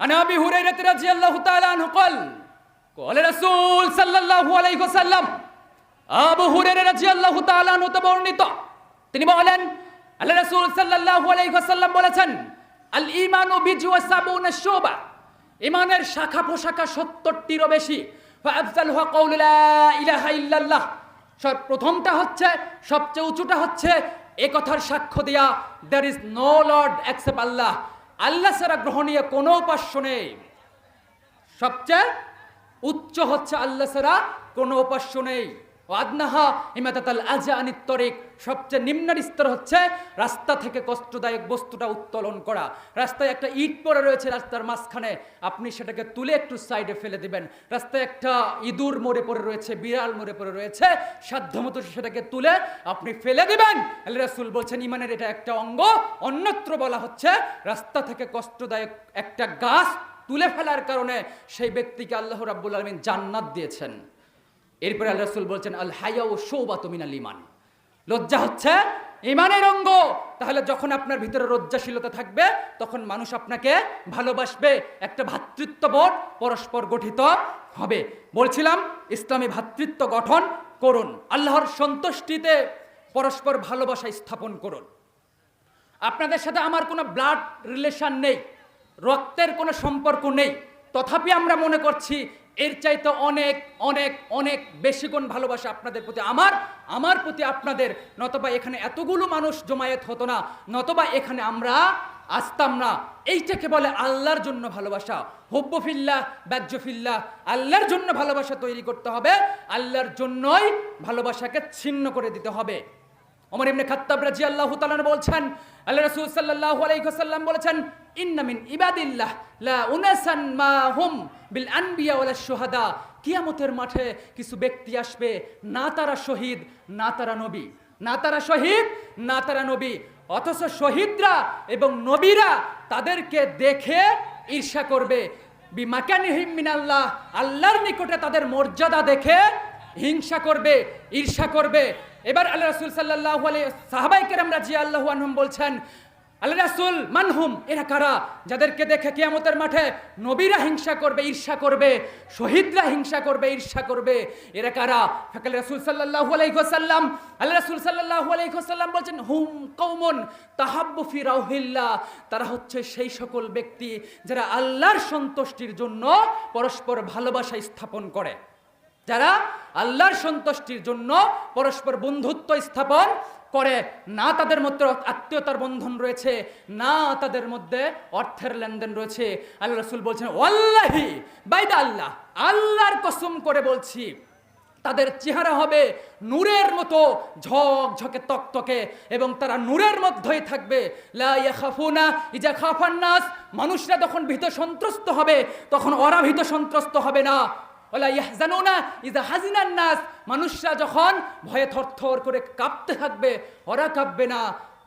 عن ابي هريره رضي الله تعالى عنه قال قال رسول صلى الله عليه وسلم আবু হুরায়রা রাদিয়াল্লাহু তাআলা আনহু তে বর্ণিত তিনি বলেন আল্লাহ রাসূল সাল্লাল্লাহু আলাইহি ওয়াসাল্লাম বলেছেন আল ঈমানু বিজওয়া সাবুনা শুবা ঈমানের শাখা পোশাখা 70টিরও বেশি ফাআফজালুহা কাউলু লা ইলাহা ইল্লাল্লাহ সব প্রথমটা হচ্ছে সবচেয়ে উঁচুটা হচ্ছে এ কথার সাক্ষ্য দেয়া there is no lord except Allah Allah ছাড়া গ্রহণীয় কোনো উপাস্য নেই। সবচেয়ে উচ্চ হচ্ছে আল্লাহ ছাড়া কোনো উপাস্য নেই। আদনাহা ইমাতাতাল আজানিত তরিক। সবচেয়ে নিম্ন স্তর হচ্ছে রাস্তা থেকে কষ্টদায়ক বস্তুটা উত্তোলন করা। রাস্তায় একটা ইট পড়ে রয়েছে রাস্তার মাঝখানে। আপনি সেটাকে তুলে একটু সাইডে ফেলে দিবেন। রাস্তায় একটা ইঁদুর মরে পড়ে রয়েছে, বিড়াল মরে পড়ে রয়েছে। সাধ্যমতো সেটাকে তুলে আপনি ফেলে দিবেন। আল্লাহ রাসূল বলছেন, ইমানের এটা একটা অঙ্গ। অন্যত্র বলা হচ্ছে রাস্তা থেকে কষ্টদায়ক একটা গাছ তুলে ফেলার কারণে সেই ব্যক্তিকে আল্লাহ রাব্বুল আলমিন জান্নাত দিয়েছেন। এরপরে আল্লাহ রসুল বলছেন, আল হাইয়া ও সৌবাত মিনাল ইমান লজ্জা হচ্ছে? ইমানের অঙ্গ। তাহলে যখন আপনার ভিতরে লজ্জাশীলতা থাকবে, তখন মানুষ আপনাকে ভালোবাসবে। একটা ভ্রাতৃত্ববোধ পরস্পর গঠিত হবে। বলছিলাম, ইসলামী ভ্রাতৃত্ব গঠন করুন। আল্লাহর সন্তুষ্টিতে পরস্পর ভালোবাসা স্থাপন করুন। আপনাদের সাথে আমার কোনো ব্লাড রিলেশন নেই, রক্তের কোনো সম্পর্ক নেই। তথাপি আমরা মনে করছি এর চাইতে অনেক অনেক অনেক বেশি গুণ ভালোবাসা আপনাদের প্রতি আমার আমার প্রতি আপনাদের। নতবা এখানে এতগুলো মানুষ জমায়েত হতো না, নতবা এখানে আমরা আসতাম না। এইটাকে বলে আল্লাহর জন্য ভালোবাসা। হব্বফিল্লা ব্যাজ্যফিল্লা আল্লাহর জন্য ভালোবাসা তৈরি করতে হবে। আল্লাহর জন্যই ভালোবাসাকে ছিন্ন করে দিতে হবে। ওমর ইবনে খাত্তাব রাদিয়াল্লাহু তাআলা বলছেন, আল্লাহ রাসূল সাল্লাল্লাহু আলাইহি বলেছেন ইন্না মিন ইবাদিল্লাহ লা উনাসান মা হুম বিল আনবিয়া ওয়ালা শুহাদা কিয়ামতের মাঠে কিছু ব্যক্তি আসবে, না তারা শহীদ, না তারা নবী, না তারা শহীদ, না তারা নবী, অথচ শহীদরা এবং নবীরা তাদেরকে দেখে ঈর্ষা করবে। বিমাকানিহিম মিনাল্লাহ, আল্লাহর নিকটে তাদের মর্যাদা দেখে হিংসা করবে, ঈর্ষা করবে। এবার আল্লাহ রাসূল সাল্লাল্লাহু আলাইহি সাহাবাই কেরাম রাদিয়াল্লাহু আনহুম বলছেন আল্লাহ রাসূল মানহুম, এরা কারা? যাদেরকে দেখে কিয়ামতের মাঠে নবীরা হিংসা করবে, ঈর্ষা করবে, শহীদরা হিংসা করবে, ঈর্ষা করবে, এরা কারা? ফাকাল রাসূল সাল্লাল্লাহু আলাইহি ওয়াসাল্লাম আল্লাহ রাসূল সাল্লাল্লাহু আলাইহি বলছেন, হুম কওমুন তাহাব্বু ফি তারা হচ্ছে সেই সকল ব্যক্তি যারা আল্লাহর সন্তুষ্টির জন্য পরস্পর ভালোবাসা স্থাপন করে। যারা আল্লাহর সন্তুষ্টির জন্য পরস্পর বন্ধুত্ব স্থাপন করে, না তাদের মধ্যে আত্মীয়তার বন্ধন রয়েছে, না তাদের মধ্যে অর্থের লেনদেন রয়েছে। আল্লাহ রসুল বলছেন, ওয়াল্লাহি, বাইদা আল্লাহ, আল্লাহর কসম করে বলছি, তাদের চেহারা হবে নূরের মতো ঝকঝকে তকতকে এবং তারা নূরের মধ্যেই থাকবে। লা ইয়াখাফুনা, ইজা খাফান নাস, মানুষরা যখন ভীত সন্ত্রস্ত হবে, তখন ওরা ভীত সন্ত্রস্ত হবে না। ওলা ইজা নাস। মানুষরা যখন ভয়ে থরথর করে কাঁপতে থাকবে, ওরা কাঁপবে না।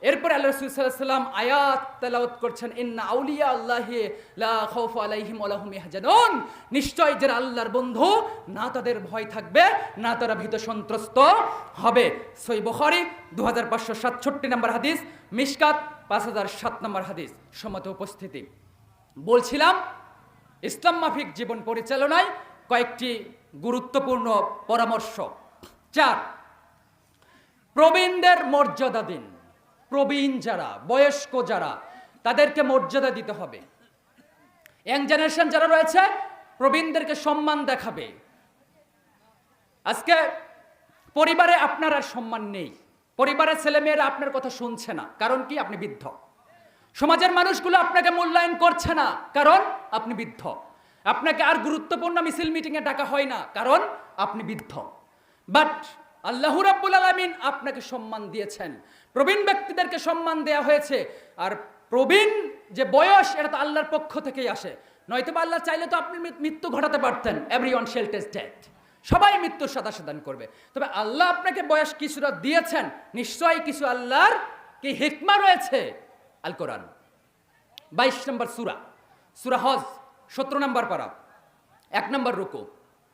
এরপরে আল্লাহ রসুল সাল্লাহ সাল্লাম আয়াত তেলাওয়াত করছেন, ইন্না আউলিয়া আল্লাহি লা আলাইহিম ওয়া লাহুম ইয়াহজানুন। নিশ্চয় যারা আল্লাহর বন্ধু, না তাদের ভয় থাকবে, না তারা ভীত সন্ত্রস্ত হবে। সই বুখারী 2567 নম্বর হাদিস, মিশকাত 5007 নম্বর হাদিস। সম্মত উপস্থিতি। বলছিলাম, ইসলাম মাফিক জীবন পরিচালনায় কয়েকটি গুরুত্বপূর্ণ পরামর্শ। চার, প্রবীণদের মর্যাদা দিন। প্রবীণ যারা, বয়স্ক যারা, তাদেরকে মর্যাদা দিতে হবে। ইয়াং জেনারেশন যারা রয়েছে, প্রবীণদেরকে সম্মান দেখাবে। আজকে পরিবারে আপনার আর সম্মান নেই। পরিবারের ছেলেমেয়েরা আপনার কথা শুনছে না, কারণ কি? আপনি বৃদ্ধ। সমাজের মানুষগুলো আপনাকে মূল্যায়ন করছে না, কারণ আপনি বৃদ্ধ। আপনাকে আর গুরুত্বপূর্ণ মিছিল মিটিংয়ে ডাকা হয় না, কারণ আপনি বৃদ্ধ। বাট আল্লাহ রাব্বুল আলামিন আপনাকে সম্মান দিয়েছেন। প্রবীণ ব্যক্তিদেরকে সম্মান দেয়া হয়েছে। আর প্রবীণ যে বয়স, এটা তো আল্লাহর পক্ষ থেকেই আসে। নয়তো বা আল্লাহ চাইলে তো আপনি মৃত্যু ঘটাতে পারতেন। Every one shall taste death সবাই মৃত্যুর সাদা সাদান করবে। তবে আল্লাহ আপনাকে বয়স কিছুটা দিয়েছেন। নিশ্চয়ই কিছু আল্লাহর কি হিকমা রয়েছে? আল কোরআন বাইশ নম্বর সুরা। সুরা হজ। সতেরো নম্বর পারা, এক নম্বর রুকু,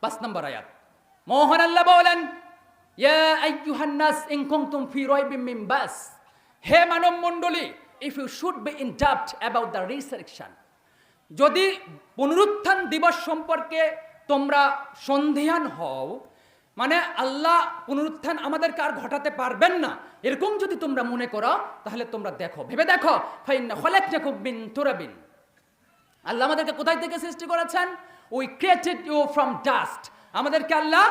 পাঁচ নম্বর আয়াত। মোহন আল্লাহ বলেন হে মানব মণ্ডলী if you should be in doubt about the resurrection যদি পুনরুত্থান দিবস সম্পর্কে তোমরা সন্দেহান হও মানে আল্লাহ পুনরুত্থান আমাদেরকে আর ঘটাতে পারবেন না, এরকম যদি তোমরা মনে করো, তাহলে তোমরা দেখো, ভেবে দেখো, ফাইন্না খলেক বিন তুরাবিন। আল্লাহ আমাদেরকে কোথায় থেকে সৃষ্টি করেছেন? We created you from dust আমাদেরকে আল্লাহ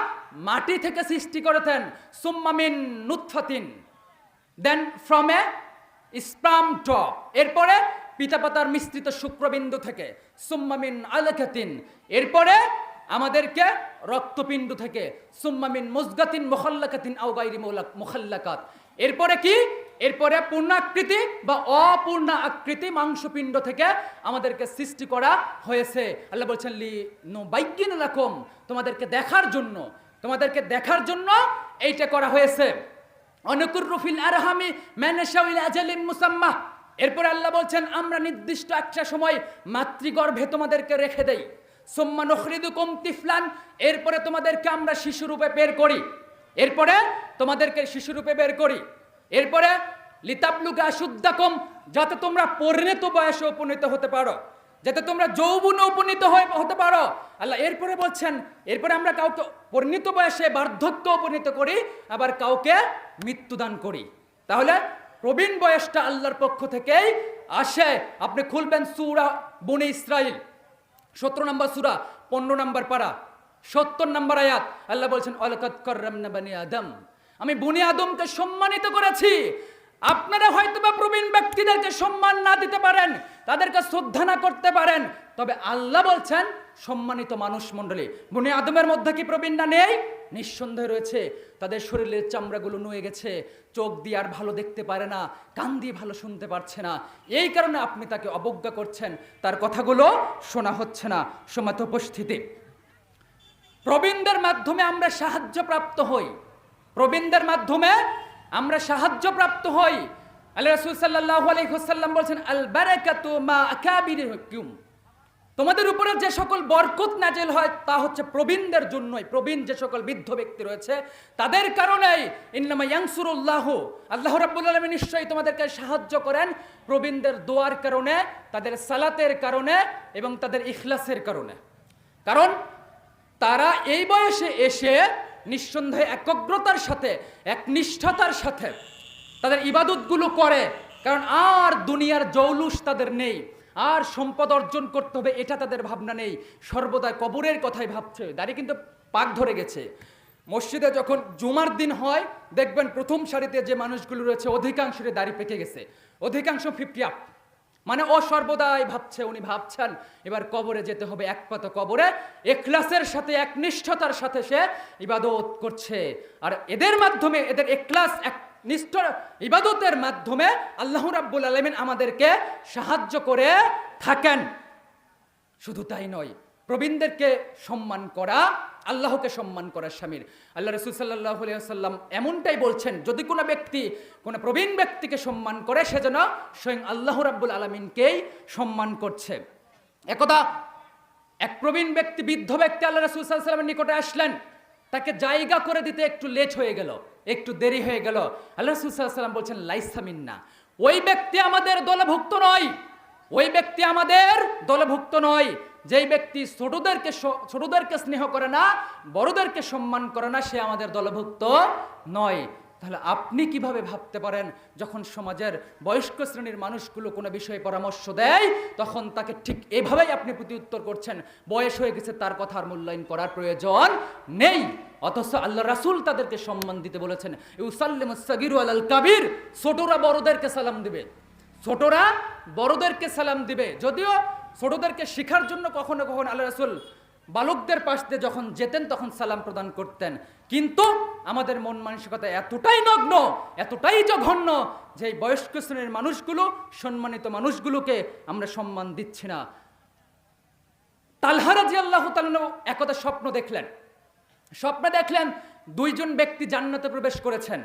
মাটি থেকে সৃষ্টি করেছেন। সুম্মামিন নুৎফাতিন। Then from a sperm drop এরপরে পিতাপাতার মিশ্রিত শুক্রবিন্দু থেকে। সুম্মামিন আলাকাতিন। এরপরে আমাদেরকে রক্তপিণ্ড থেকে। সুম্মামিন মুজগাতিন মোখাল্লাকাতিন আউগাইরি মোখাল্লাকাত। এরপরে কি? এরপরে পূর্ণাকৃতি বা অপূর্ণ আকৃতি মাংসপিণ্ড থেকে আমাদেরকে সৃষ্টি করা হয়েছে। আল্লাহ বলছেন, লি নো বাইকিন রাখম তোমাদেরকে দেখার জন্য, তোমাদেরকে দেখার জন্য এইটা করা হয়েছে। অনুকুর রুফিল আরহামি ম্যানেশাউল আজালিম মুসাম্মা, এরপরে আল্লাহ বলছেন, আমরা নির্দিষ্ট একটা সময় মাতৃগর্ভে তোমাদেরকে রেখে দেই। সোম্মা নখরিদুকুম তিফলান, এরপরে তোমাদেরকে আমরা শিশুরূপে বের করি। এরপরে তোমাদেরকে শিশুরূপে বের করি। এরপরে, লিতাবলুগা শুদ্ধাকম, যাতে তোমরা পরিণত বয়সে উপনীত হতে পারো। যাতে তোমরা যৌবনে উপনীত হয়ে হতে পারো। আল্লাহ এরপরে বলছেন, এরপরে আমরা কাউকে পরিণত বয়সে বার্ধক্য উপনীত করি, আবার কাউকে মৃত্যুদান করি। তাহলে প্রবীণ বয়সটা আল্লাহর পক্ষ থেকেই আসে। আপনি খুলবেন সুরা বনে ইসরাইল সতেরো নম্বর সুরা, পনেরো নম্বর পারা, সত্তর নম্বর আয়াত। আল্লাহ বলছেন অলকত কররাম বানি আদম। আমি বনি আদমকে সম্মানিত করেছি। আপনারা হয়তো বা প্রবীণ ব্যক্তিদেরকে সম্মান না দিতে পারেন, তাদেরকে শ্রদ্ধা না করতে পারেন, তবে আল্লাহ বলছেন, সম্মানিত মানুষ মণ্ডলী, বনি আদমের মধ্যে কি প্রবীণরা নেই? নিঃসন্দেহে রয়েছে। তাদের শরীরের চামড়াগুলো নুয়ে গেছে, চোখ দিয়ে আর ভালো দেখতে পারে না, কান দিয়ে ভালো শুনতে পারছে না। এই কারণে আপনি তাকে অবজ্ঞা করছেন, তার কথাগুলো শোনা হচ্ছে না। সমাত উপস্থিতি। প্রবীণদের মাধ্যমে আমরা সাহায্য প্রাপ্ত হই। প্রবীণদের মাধ্যমে আমরা সাহায্য প্রাপ্ত হই। আল্লাহ রসুল সাল্লাহ আলহিহসাল্লাম বলছেন, আল মা আকাবিরিকুম তোমাদের উপরে যে সকল বরকত নাজেল হয়, তা হচ্ছে প্রবীণদের জন্যই। প্রবীণ যে সকল বৃদ্ধ ব্যক্তি রয়েছে, তাদের কারণেই ইন্নামা ইয়াংসুরুল্লাহ আল্লাহ রাব্বুল নিশ্চয়ই তোমাদেরকে সাহায্য করেন প্রবীণদের দোয়ার কারণে, তাদের সালাতের কারণে এবং তাদের ইখলাসের কারণে। কারণ তারা এই বয়সে এসে নিঃসন্দেহে একগ্রতার সাথে, এক একনিষ্ঠতার সাথে তাদের ইবাদতগুলো করে। কারণ আর দুনিয়ার জৌলুস তাদের নেই, আর সম্পদ অর্জন করতে হবে এটা তাদের ভাবনা নেই। সর্বদা কবরের কথাই ভাবছে দাঁড়িয়ে কিন্তু পাক ধরে গেছে। মসজিদে যখন জুমার দিন হয়, দেখবেন প্রথম সারিতে যে মানুষগুলো রয়েছে অধিকাংশের দাড়ি পেকে গেছে। অধিকাংশ ফিফটি আপ। মানে ও সর্বদাই ভাবছে, উনি ভাবছেন, এবার কবরে যেতে হবে এক পাত কবরে একলাসের সাথে, এক নিষ্ঠতার সাথে সে ইবাদত করছে। আর এদের মাধ্যমে, এদের একলাস এক নিষ্ঠ ইবাদতের মাধ্যমে আল্লাহ রাব্বুল আলমিন আমাদেরকে সাহায্য করে থাকেন। শুধু তাই নয় প্রবীণদেরকে সম্মান করা, আল্লাহকে সম্মান করা স্বামীর। আল্লাহ রসুল সাল্লাহ সাল্লাম এমনটাই বলছেন, যদি কোনো ব্যক্তি কোনো প্রবীণ ব্যক্তিকে সম্মান করে, সে যেন স্বয়ং আল্লাহ রাব্বুল আলমিনকেই সম্মান করছে। একদা, এক প্রবীণ ব্যক্তি, বৃদ্ধ ব্যক্তি আল্লাহ রসুল সাল্লামের নিকটে আসলেন, তাকে জায়গা করে দিতে একটু লেট হয়ে গেল, একটু দেরি হয়ে গেল। আল্লাহ রসুল সাল্লাম বলছেন লাইসামিন না ওই ব্যক্তি আমাদের দলভুক্ত নয়। ওই ব্যক্তি আমাদের দলভুক্ত নয়। যেই ব্যক্তি ছোটদেরকে ছোটদেরকে স্নেহ করে না, বড়দেরকে সম্মান করে না, সে আমাদের দলভুক্ত নয়। তাহলে আপনি কীভাবে ভাবতে পারেন, যখন সমাজের বয়স্ক শ্রেণির মানুষগুলো কোনো বিষয়ে পরামর্শ দেয়, তখন তাকে ঠিক এভাবেই আপনি প্রতি উত্তর করছেন, বয়স হয়ে গেছে, তার কথার মূল্যায়ন করার প্রয়োজন নেই। অথচ আল্লাহ রাসূল তাদেরকে সম্মান দিতে বলেছেন ইউসাল্লিম সাগিরু আল কাবির, ছোটরা বড়দেরকে সালাম দিবে। ছোটরা বড়দেরকে সালাম দিবে। যদিও ছোটদেরকে শেখার জন্য কখনো কখনো আল্লাহ রাসূল বালকদের পাশ দিয়ে যখন যেতেন, তখন সালাম প্রদান করতেন। কিন্তু আমাদের মন মানসিকতা এতটাই নগ্ন, এতটাই জঘন্য যে বয়স্ক শ্রেণির মানুষগুলো, সম্মানিত মানুষগুলোকে আমরা সম্মান দিচ্ছি না। তালহারা জি আল্লাহ একদা স্বপ্ন দেখলেন। স্বপ্নে দেখলেন দুইজন ব্যক্তি জান্নাতে প্রবেশ করেছেন।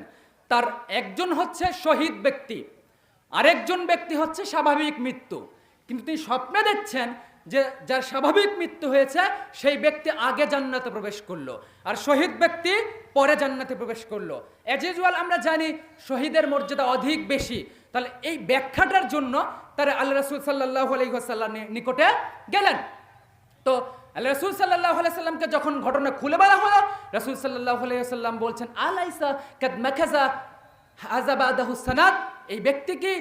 তার একজন হচ্ছে শহীদ ব্যক্তি, আরেকজন ব্যক্তি হচ্ছে স্বাভাবিক মৃত্যু। কিন্তু তিনি স্বপ্নে দেখছেন যে যার স্বাভাবিক মৃত্যু হয়েছে, সেই ব্যক্তি আগে জান্নাতে প্রবেশ করল। আর শহীদ ব্যক্তি পরে জান্নাতে প্রবেশ করল। অ্যাজ ইউজুয়াল আমরা জানি শহীদের মর্যাদা অধিক বেশি। তাহলে এই ব্যাখ্যাটার জন্য তারা আল্লাহ রসুল সাল্লাহ আলহিহাসাল্লাম নিকটে গেলেন। তো আল্লাহ রসুল সাল্লাহ সাল্লামকে যখন ঘটনা খুলে বলা হলো, রসুল সাল্লাহ সাল্লাম বলছেন, আলাইসা কাদ মাখাজা হাজাবাদাহু সানাত? এই ব্যক্তি কি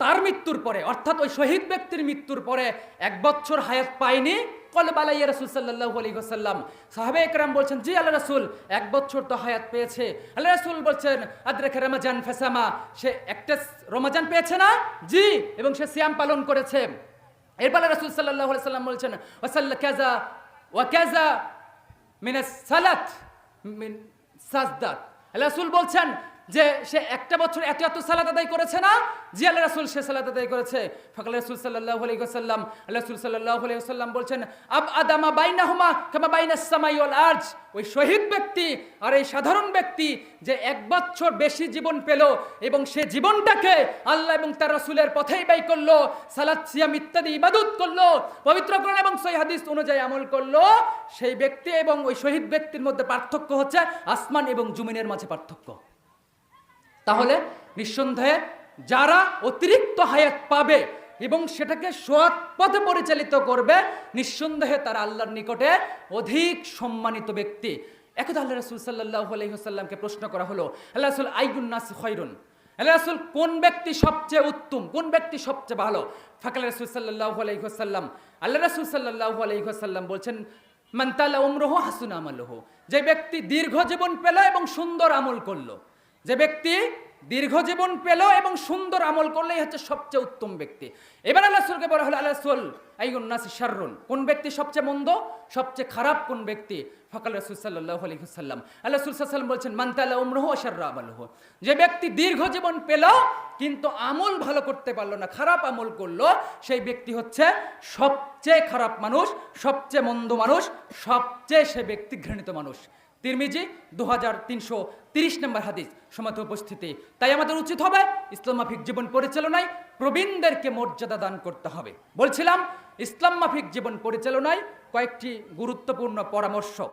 তার মৃত্যুর পরে, অর্থাৎ ওই শহীদ ব্যক্তির মৃত্যুর পরে এক বছর হায়াত পায়নি কল বালাইয়া রসুল সাল্লাহ আলী সাল্লাম সাহাবে একরাম বলছেন, জি আল্লাহ রসুল, এক বছর তো হায়াত পেয়েছে। আল্লাহ রসুল বলছেন আদ্রেখে রমাজান ফেসামা। সে একটা রমাজান পেয়েছে না? জি, এবং সে সিয়াম পালন করেছে। এরপর রসুল সাল্লাহ সাল্লাম বলছেন ওসাল্লা কাজা ওয়া কাজা মিনাস সালাত মিন সাজদাত। আল্লাহ রাসূল বলছেন যে সে একটা বছর এত এত সালাত আদায় করেছে না জি আল্লাহ রাসূল সে সালাত আদায় করেছে। ফকল রাসূল সাল্লাল্লাহু আলাইহি ওয়াসাল্লাম, আল্লাহ রাসূল সাল্লাল্লাহু আলাইহি ওয়াসাল্লাম বলছেন, আব আদামা বাইনাহুমা কামা বাইনাস সামাই ওয়াল আরজ। ওই শহীদ ব্যক্তি আর এই সাধারণ ব্যক্তি যে এক বছর বেশি জীবন পেল এবং সে জীবনটাকে আল্লাহ এবং তার রাসূলের পথেই ব্যয় করল, সালাত, সিয়াম ইত্যাদি ইবাদত করল, পবিত্র কোরআন এবং সহি হাদিস অনুযায়ী আমল করল, সেই ব্যক্তি এবং ওই শহীদ ব্যক্তির মধ্যে পার্থক্য হচ্ছে আসমান এবং জুমিনের মাঝে পার্থক্য। নিঃসন্দেহে যারা অতিরিক্ত হায়াত পাবে এবং সেটাকে সৎ পথে পরিচালিত করবে, নিঃসন্দেহে তারা আল্লাহর নিকটে অধিক সম্মানিত ব্যক্তি। একদা আল্লাহ রসুল সাল্লাহ আলহিহাসাল্লামকে প্রশ্ন করা হলো, আল্লাহ রসুল, আইগুন নাস খৈরুন আল্লাহ রসুল, কোন ব্যক্তি সবচেয়ে উত্তম? কোন ব্যক্তি সবচেয়ে ভালো? ফাকাল রসুল সাল্লাহ আলহিহাসাল্লাম আল্লাহ রসুল সাল্লাহ আলহিহাসাল্লাম বলছেন মান্তালা উমরহ হাসুন আমলহ? যে ব্যক্তি দীর্ঘ জীবন পেল এবং সুন্দর আমল করল। যে ব্যক্তি দীর্ঘ জীবন পেল এবং সুন্দর আমল করলেই হচ্ছে সবচেয়ে উত্তম ব্যক্তি। এবার আল্লাহ সুলকে বলা হলো আল্লাহ সুল আইনাসি শাররুন। কোন ব্যক্তি সবচেয়ে মন্দ, সবচেয়ে খারাপ কোন ব্যক্তি? ফকাল রসুল সাল্লাহ আলহিহাল্লাম আল্লাহ সাল্লাম বলছেন মান্তাল্লাহ উমরহ শার্রা আমলহ। যে ব্যক্তি দীর্ঘ জীবন পেল, কিন্তু আমল ভালো করতে পারল না, খারাপ আমল করল, সেই ব্যক্তি হচ্ছে সবচেয়ে খারাপ মানুষ, সবচেয়ে মন্দ মানুষ, সবচেয়ে সে ব্যক্তি ঘৃণিত মানুষ। তিরমিজি দু হাজার তিনশো তিরিশ নম্বর হাদিস সমাজ উপস্থিতি। তাই আমাদের উচিত হবে ইসলাম মাফিক জীবন পরিচালনায় প্রবীণদেরকে মর্যাদা দান করতে হবে। বলছিলাম, ইসলাম মাফিক জীবন পরিচালনায় কয়েকটি গুরুত্বপূর্ণ পরামর্শ।